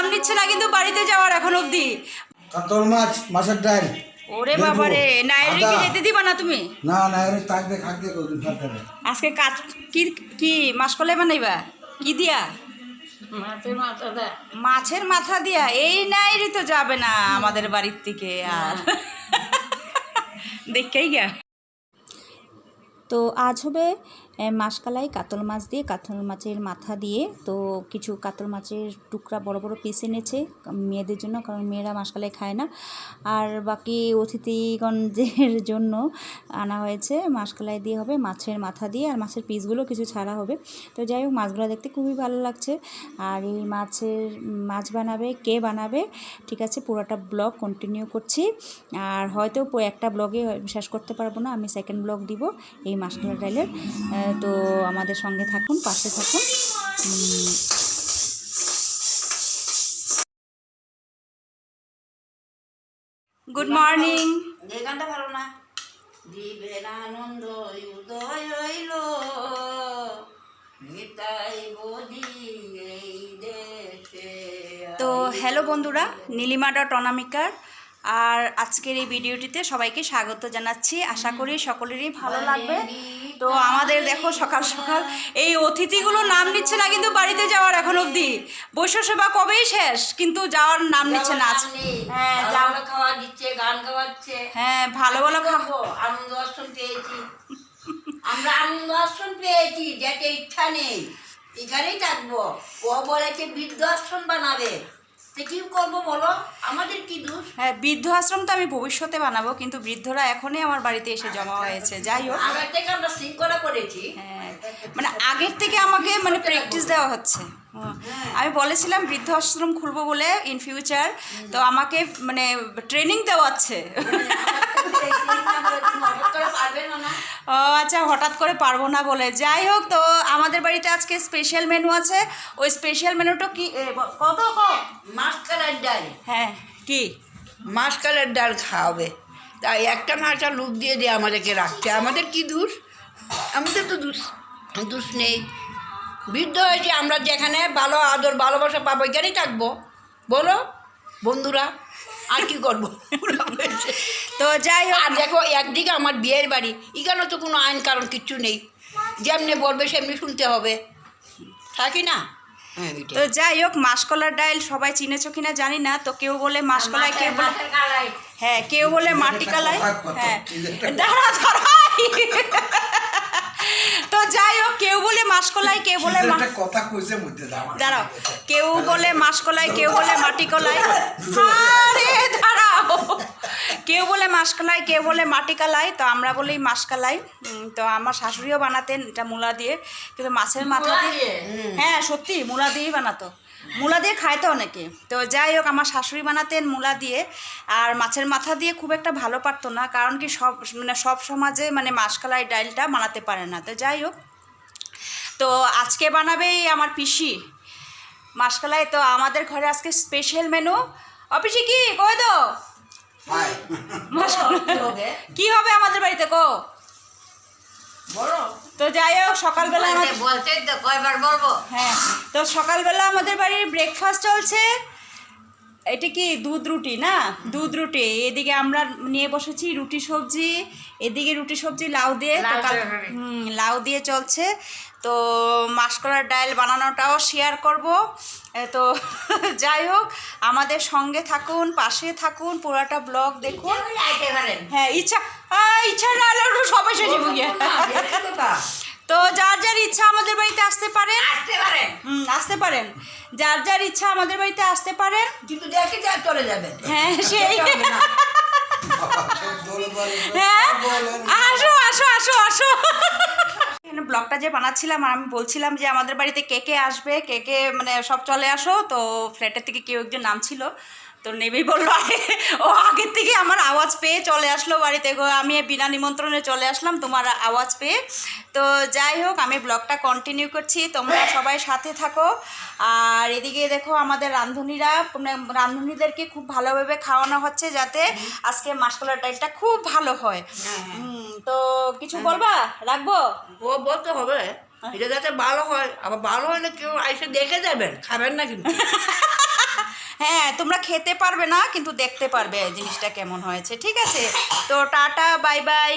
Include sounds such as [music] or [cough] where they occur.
নাম নিচ্ছে না কিন্তু বাড়িতে যাওয়ার এখন অবধি। কাতল মাছ মাছের ডাল। ওরে বাবা রে নাইরে কি। যেতে দিবা না তুমি? না না এর তাক দিয়ে খাক দিয়ে করবি ভাত দেবে আজকে কাজ কি কি মাছ মাসকলাই বানাইবা? কি দিয়া? মাছের মাথা দেয় মাছের মাথা দিয়া? এই নাইরি তো যাবে না আমাদের বাড়ির থেকে আর। দেখেই গা তো আজ হবে মাসকালাই, কাতল মাছ দিয়ে, কাতল মাছের মাথা দিয়ে, তো কিছু কাতল মাছের টুকরা বড় বড় পিস এনেছে, মেয়েদের জন্য, কারণ মেয়েরা মাসকালাই খায় না। আর বাকি অতিথিগণদের [laughs] জন্য আনা হয়েছে, মাসকালাই দিয়ে হবে, মাছের মাথা দিয়ে, আর মাছের পিসগুলো কিছু ছাড়া হবে। তো যাই হোক, মাছগুলো দেখতে খুবই ভালো লাগছে। আর এই মাছের, মাছ বানাবে, কে বানাবে, ঠিক আছে, পুরোটা ব্লগ কন্টিনিউ করছি। আর হয়তো একটা ব্লগে শেষ করতে পারব না, আমি সেকেন্ড ব্লগ দিব, এই মাসকালা ডাইলের তো আমাদের সঙ্গে থাকুন পাশে থাকুন। Good morning. গানটা ভালো না? জীবের আনন্দ উদয় হইল নিতাই বদি এই দেশে তো হ্যালো বন্ধুরা নীলিমা ডট অনামিকার আর আজকের এই ভিডিওটিতে সবাইকে স্বাগত জানাচ্ছি। আশা করি সকলেরই ভালো লাগবে। তো আমাদের দেখো সকাল সকাল এই অতিথিগুলো নাম নিচ্ছে না কিন্তু বাড়িতে যাওয়ার এখন অবধি। বৈশ্য সেবা কবেই শেষ কিন্তু যাওয়ার নাম নিচ্ছে না। হ্যাঁ খাওয়া দিচ্ছে গান গাওয়াচ্ছে। হ্যাঁ ভালো ভালো খাব আনন্দ দর্শন পেয়েছি। আমরা আনন্দ দর্শন পেয়েছি যেতে ইচ্ছা নেই। এখানেই থাকব। ও বলেছে বৃদ্ধ আশ্রম বানাবে। কি বলেছিলাম বলো? আমাদের কি দোষ? হ্যাঁ বৃদ্ধ আশ্রম তো আমি ভবিষ্যতে বানাবো কিন্তু বৃদ্ধরা এখনই আমার বাড়িতে এসে জমা হয়েছে। যাই হোক। আগের থেকে আমরা শৃঙ্খলা করেছি। হ্যাঁ মানে আগের থেকে আমাকে মানে প্র্যাকটিস দেওয়া হচ্ছে। আমি বলেছিলাম বৃদ্ধাশ্রম খুলবো বলে ইন ফিউচার তো আমাকে মানে ট্রেনিং দেওয়াচ্ছে ও আচ্ছা হঠাৎ করে পারব না বলে। যাই হোক তো আমাদের বাড়িতে আজকে স্পেশাল মেনু আছে। ওই স্পেশাল মেনুটা কি? কত মাসকালের ডাল। হ্যাঁ। কি? মাসকালের ডাল খাওয়াবে। তাই একটা না একটা লুপ দিয়ে দিয়ে আমাদেরকে রাখছে আমাদের কি দোষ? আমাদের তো দোষ দোষ নেই। বৃদ্ধ হয়েছে আমরা যেখানে ভালো আদর ভালোবাসা পাবো এখানেই থাকব। বলো বন্ধুরা আর কি করব। [laughs] তো যাই হোক। আর দেখো একদিকে আমার বিয়ের বাড়ি এখানে তো কোনো আইন কারণ কিচ্ছু নেই। যেমনি বলবে সেমনি শুনতে হবে। থাকি না? হ্যাঁ তো যাই হোক মাসকলার ডাইল সবাই চিনেছো কিনা জানি না তো কেউ বলে মাসকলায় কেউ বলে হ্যাঁ কেউ বলে মাটি কত, হ্যাঁ। দাঁড়া তো যাই হোক কেউ বলে মাসকলাই কেউ বলে মা- একটা কথা কইছে মধ্যে দাঁড়াও। কেউ বলে মাসকলাই কেউ বলে মাটি কলাই। আরে বলে মাসকলাই কেউ বলে মাটি কালাই তো আমরা বলি মাসকালাই। তো আমার শাশুড়িও বানাতেন এটা মূলা দিয়ে কিন্তু মাছের মাথা দিয়ে হ্যাঁ সত্যি মূলা দিয়েই বানাতো। মূলা দিয়ে খায় তো অনেকে। তো যাই হোক আমার শাশুড়ি বানাতেন মূলা দিয়ে আর মাছের মাথা দিয়ে খুব একটা ভালো পারতো না কারণ কি সব মানে সব সমাজে মানে মাসকালাই ডাইলটা বানাতে পারে না। তো যাই হোক তো আজকে বানাবে এই আমার পিসি। মাসকালাই তো আমাদের ঘরে আজকে স্পেশাল মেনু অপিসি কি? কই দো কি হবে আমাদের বাড়িতে কো? তো যাই হোক সকালবেলা আমাদের বলতে তো কয়বার বলব? হ্যাঁ তো সকালবেলা আমাদের বাড়ির ব্রেকফাস্ট চলছে। এটা কি দুধ রুটি না? দুধ রুটি। এদিকে আমরা নিয়ে বসেছি রুটি সবজি এদিকে রুটি সবজি লাউ দিয়ে লাউ দিয়ে চলছে। তো মাসকলার ডাল বানানোটাও শেয়ার করব। তো [laughs] যাই হোক আমাদের সঙ্গে থাকুন পাশে থাকুন পুরাটা ব্লগ দেখুন। হ্যাঁ ইচ্ছা ইচ্ছা সবাই শেষে তো যার যার ইচ্ছা আমাদের বাড়িতে আসতে পারেন? আসতে পারেন। হুম আসতে পারেন। যার যার ইচ্ছা আমাদের বাড়িতে আসতে পারেন? কিন্তু দেখে যা চলে যাবেন। হ্যাঁ সেই। হ্যাঁ? আসো আসো আসো আসো। এখানে ব্লগটা যে বানাচ্ছিলাম আর আমি বলছিলাম যে আমাদের বাড়িতে কে কে আসবে কে কে মানে সব চলে আসো তো ফ্ল্যাটের থেকে কেউ একজন নাম ছিল তো নেবেই বলল আগে- ও আগের থেকে আমার আওয়াজ পেয়ে চলে আসলো বাড়িতে আমি বিনা নিমন্ত্রণে চলে আসলাম তোমার আওয়াজ পেয়ে। তো যাই হোক আমি ব্লগটা কন্টিনিউ করছি। তোমরা সবাই সাথে থাকো। আর এদিকে দেখো আমাদের রাঁধুনিরা রাঁধুনিদেরকে খুব ভালোভাবে খাওয়ানো হচ্ছে যাতে আজকে মাসকলার ডালটা খুব ভালো হয়। তো কিছু বলবা? রাখব? ও বলতে হবে। এটা যাতে ভালো হয়। আবার ভালো হলে কেউ এসে দেখে যাবেন। খাবেন না কিন্তু। [laughs] হ্যাঁ তোমরা খেতে পারবে না, কিন্তু দেখতে পারবে জিনিসটা কেমন হয়েছে, ঠিক আছে? তো টাটা বাই বাই